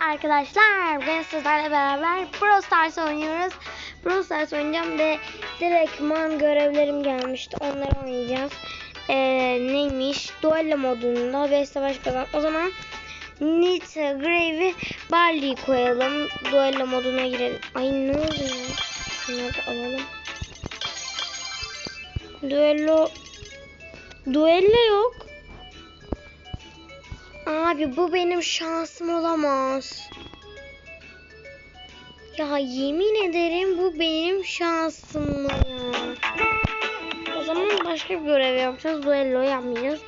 arkadaşlar. Ben sizlerle beraber Brawl Stars oynuyoruz. Brawl Stars oynayacağım ve direktman görevlerim gelmişti. Onları oynayacağız. Ee, neymiş? Duello modunda ve savaş kazan. O zaman Nita, Grave'i, Barley'i koyalım. Duello moduna girelim. Ay ne oluyor? Şunları da alalım. Duello Duello yok. Abi bu benim şansım olamaz. Ya yemin ederim bu benim şansım ya. O zaman başka bir görev yapacağız. Duello yapmayacağız.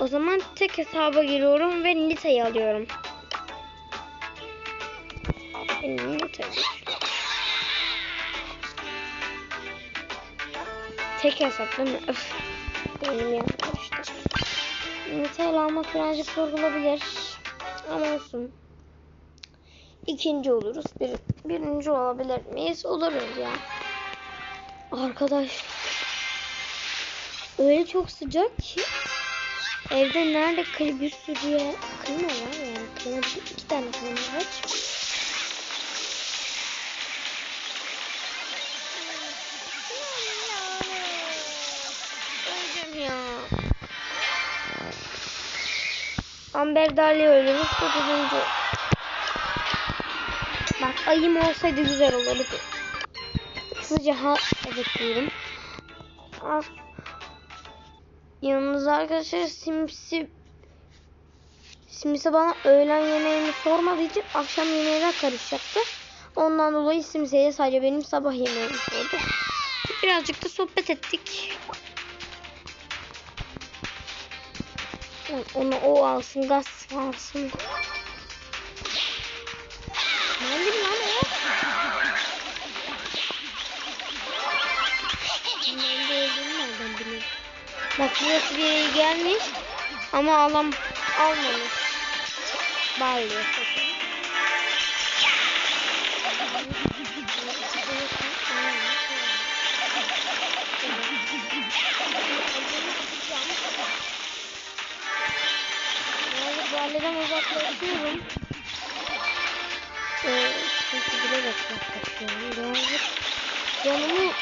O zaman tek hesaba giriyorum ve Nita'yı alıyorum. Tek hesap değil mi? Öf. Benim ya Nita'yı almak birazcık zor olabilir. Ama olsun. İkinci oluruz. Bir, birinci olabilir miyiz? Oluruz ya. Arkadaş. Öyle çok sıcak ki. Evde nerede kli bir sürü ya. Klima var yani. Klima, iki tane klima var. Amber Daly ölümüş 9. Bak ayım olsaydı güzel olurdu. Hızlıca ha evet diyorum. Ah. Yanınızda arkadaşlar Simsi Simsi bana öğlen yemeğini sormadığı için akşam yemeğine karışacaktı. Ondan dolayı Simsi'ye sadece benim sabah yemeğimi sordu. Birazcık da sohbet ettik. Onu o alsın, gaz alsın. Nerede lan o? Nerede olduğunu nereden bileyim? Bak burası bir yere gelmiş ama alam almamış. Bağlıyor. Validen uzaklaşıyorum. Ee, çünkü bilerek uzaklaşıyorum. Birazcık canımı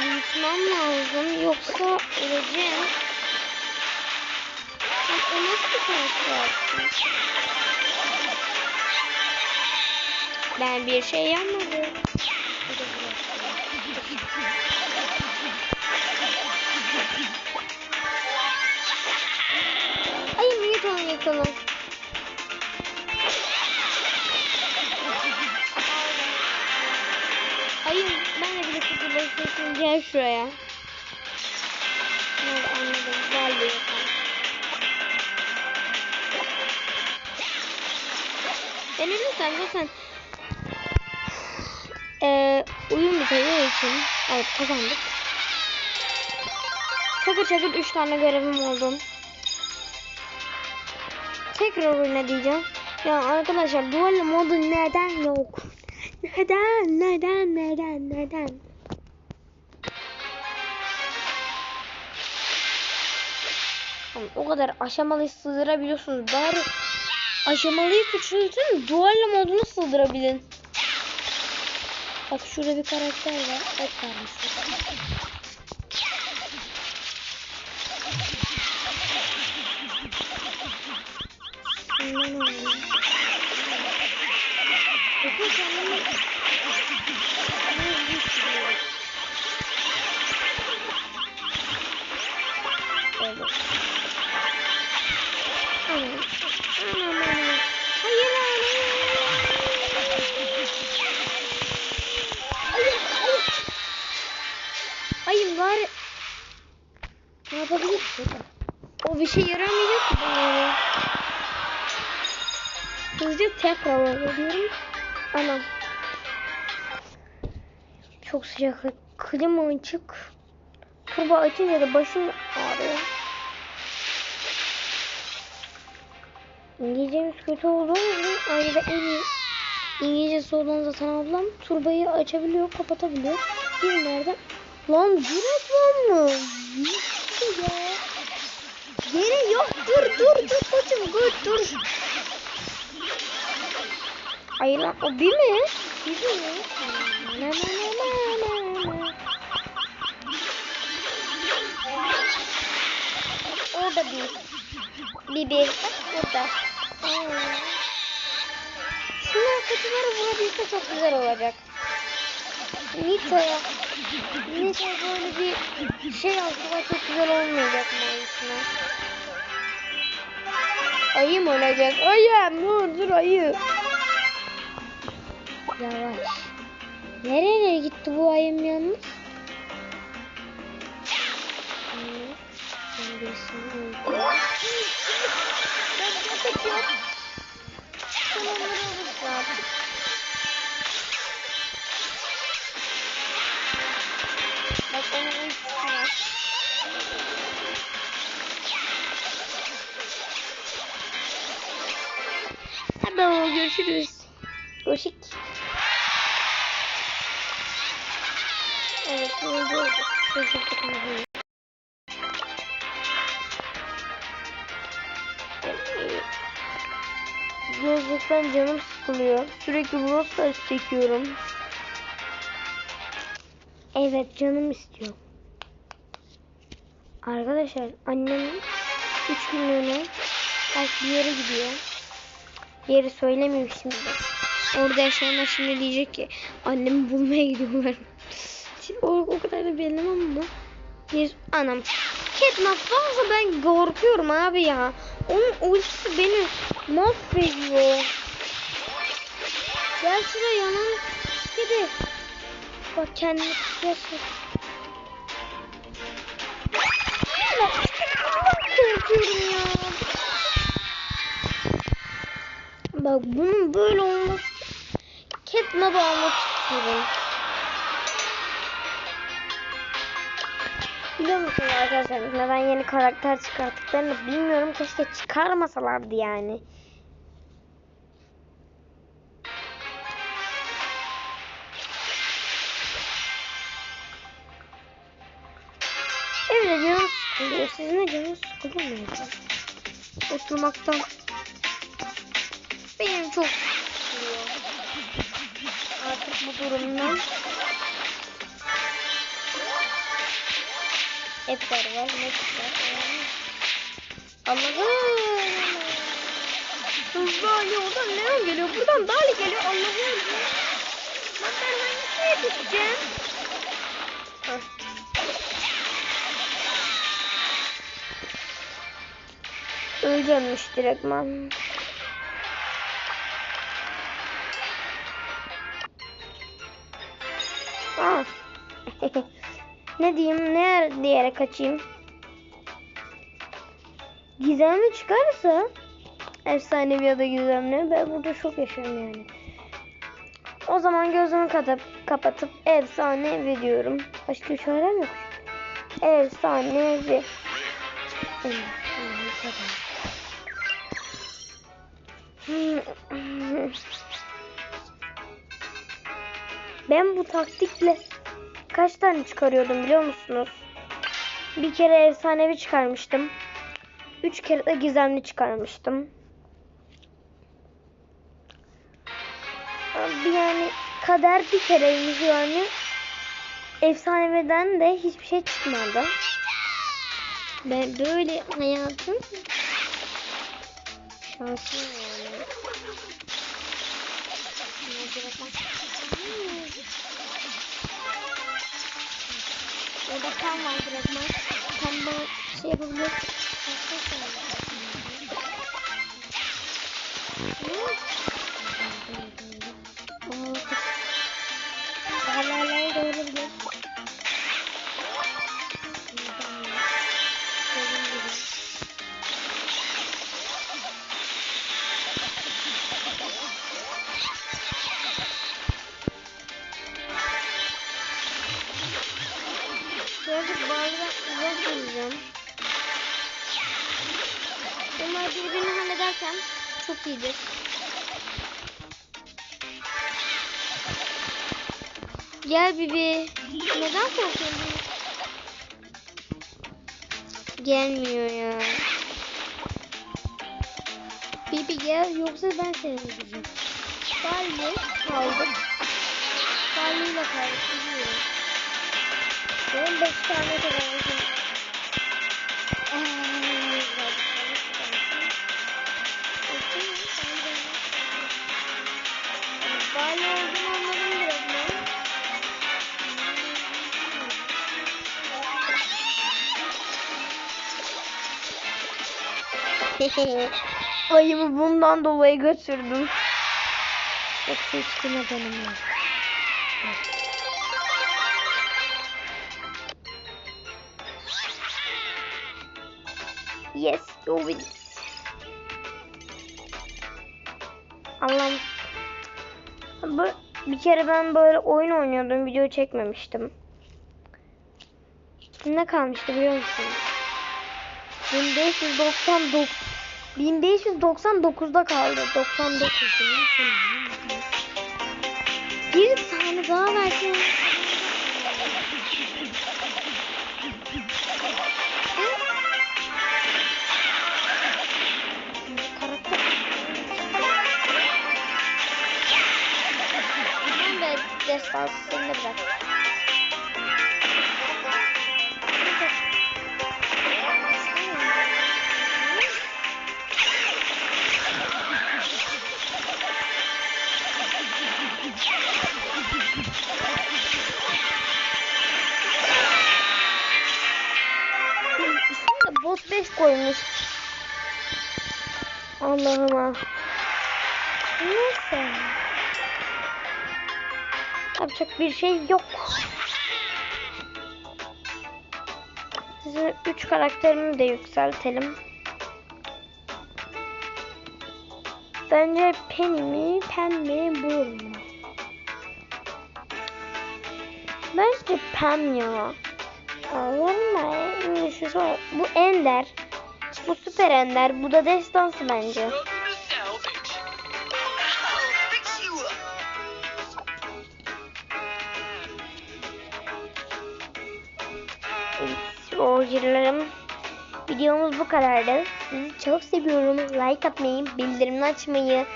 büyütmem lazım. Yoksa öleceğim. Bak o nasıl bir karakter? Ben bir şey yapmadım. Şuraya. Nerede anladım. Gel yakalım. Ben ölürsem zaten ee, uyum biteceği için evet kazandık. Çakır çakır 3 tane görevim oldu. Tekrar oyna diyeceğim. Ya arkadaşlar dual modu neden yok? Neden? Neden? Neden? Neden? Tamam, o kadar aşamalıyı sığdırabiliyorsunuz. Bari aşamalıyı küçültün. Dual modunu sığdırabilin. Bak şurada bir karakter var. Evet kardeşim. Bundan alalım. Bakın kendimi... Hızlıca tekrar alıyorum. Anam. Çok sıcak. Klima açık. Turbo açınca da başım ağrıyor. İngilizcemiz kötü olduğu için ayrıca en iyi İngilizcesi olan zaten ablam turbayı açabiliyor, kapatabiliyor. Biz nereden? Lan direktman mı? Nasıl ya? Yere yok dur dur dur koçum dur dur. Hayır lan o bir mi? Bir mi? Na, na, na, na, na. Orada bir. Bir bir. Burada. Şuna kutuları vurabilse çok güzel olacak. Nita'ya Nita böyle bir şey yapsa çok güzel olmayacak mı oyusuna? Ayı mı olacak? Ayı dur dur ayı. Yavaş. Nereye gitti bu ayım yalnız? Hmm, ben Evet, Gözlükten canım sıkılıyor. Sürekli Brawl çekiyorum. Evet canım istiyor. Arkadaşlar annem 3 günlüğüne belki bir yere gidiyor. Yeri söylemiyor şimdi. Orada yaşayanlar şimdi diyecek ki annemi bulmaya gidiyorlar. O, o kadar da bilemem ama. Bir anam. Catnap varsa ben korkuyorum abi ya. Onun ultisi beni mahvediyor. Gel şuraya yanan gibi. Bak kendini tutuyorsun. Bak bunun böyle olması. Catnap'ı almak istiyorum. Biliyor musunuz arkadaşlar neden yeni karakter çıkarttıklarını bilmiyorum. Keşke çıkarmasalardı yani. Evet canım sıkılıyor. Sizin de canınız sıkılıyor mu? Oturmaktan. Benim çok sıkılıyor. Artık bu durumdan. Hep var. Ne var? Allah'ım. Hızlı Ali oradan Leon geliyor. Buradan Dali geliyor. Allah'ım. Ben ben hangisine yetişeceğim? Öleceğimmiş direktman. Aa. Ne diyeyim? Ne diyerek kaçayım? Gizemli çıkarsa efsanevi ya da gizemli ben burada şok yaşarım yani. O zaman gözümü kapatıp, kapatıp efsanevi diyorum. Başka bir çarem yok. Efsanevi. Ben bu taktikle kaç tane çıkarıyordum biliyor musunuz? Bir kere efsanevi çıkarmıştım. Üç kere de gizemli çıkarmıştım. Yani kader bir kereymiş yani. Efsaneviden de hiçbir şey çıkmadı. Ben böyle hayatım şansım yani. Kan var direktman. Kan bana şey yapabilir. Gel Bibi. Neden korkuyorsun? Gelmiyor ya. Bibi gel yoksa ben seni öldüreceğim. Barley kaldık. Barley ile kaldık. Biliyorum. Benim 5 tane kadar. Ayımı bundan dolayı götürdüm. Yoksa hiç demedim ya. Yes, you win. Allah'ım. Bir kere ben böyle oyun oynuyordum. Video çekmemiştim. Ne kalmıştı biliyor musun? 1599 1599'da kaldı. 99 değil mi? Bir tane daha versin. Ben de destansı seni bırak. Allah'ım ah. Neyse. Yapacak bir şey yok. Size 3 karakterimi de yükseltelim. Bence Penny mi, Pen mi, Bull mu? Bence Pam ya. Son- Bu Ender. Bu Süper Ender. Bu da Destansı bence. Oyuncularım videomuz bu kadardı. Sizi çok seviyorum. Like atmayı, bildirimini açmayı,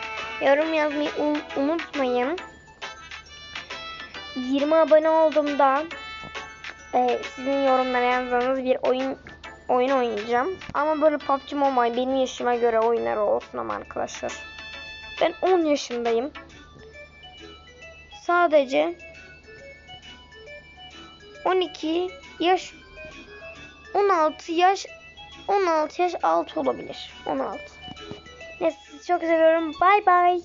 yorum yazmayı un- unutmayın. 20 abone olduğumda e, sizin yorumlara yazdığınız bir oyun oyun oynayacağım. Ama böyle PUBG Mobile benim yaşıma göre oyunlar olsun ama arkadaşlar. Ben 10 yaşındayım. Sadece 12 yaş 16 yaş 16 yaş altı olabilir. 16. Neyse sizi çok seviyorum. Bay bay.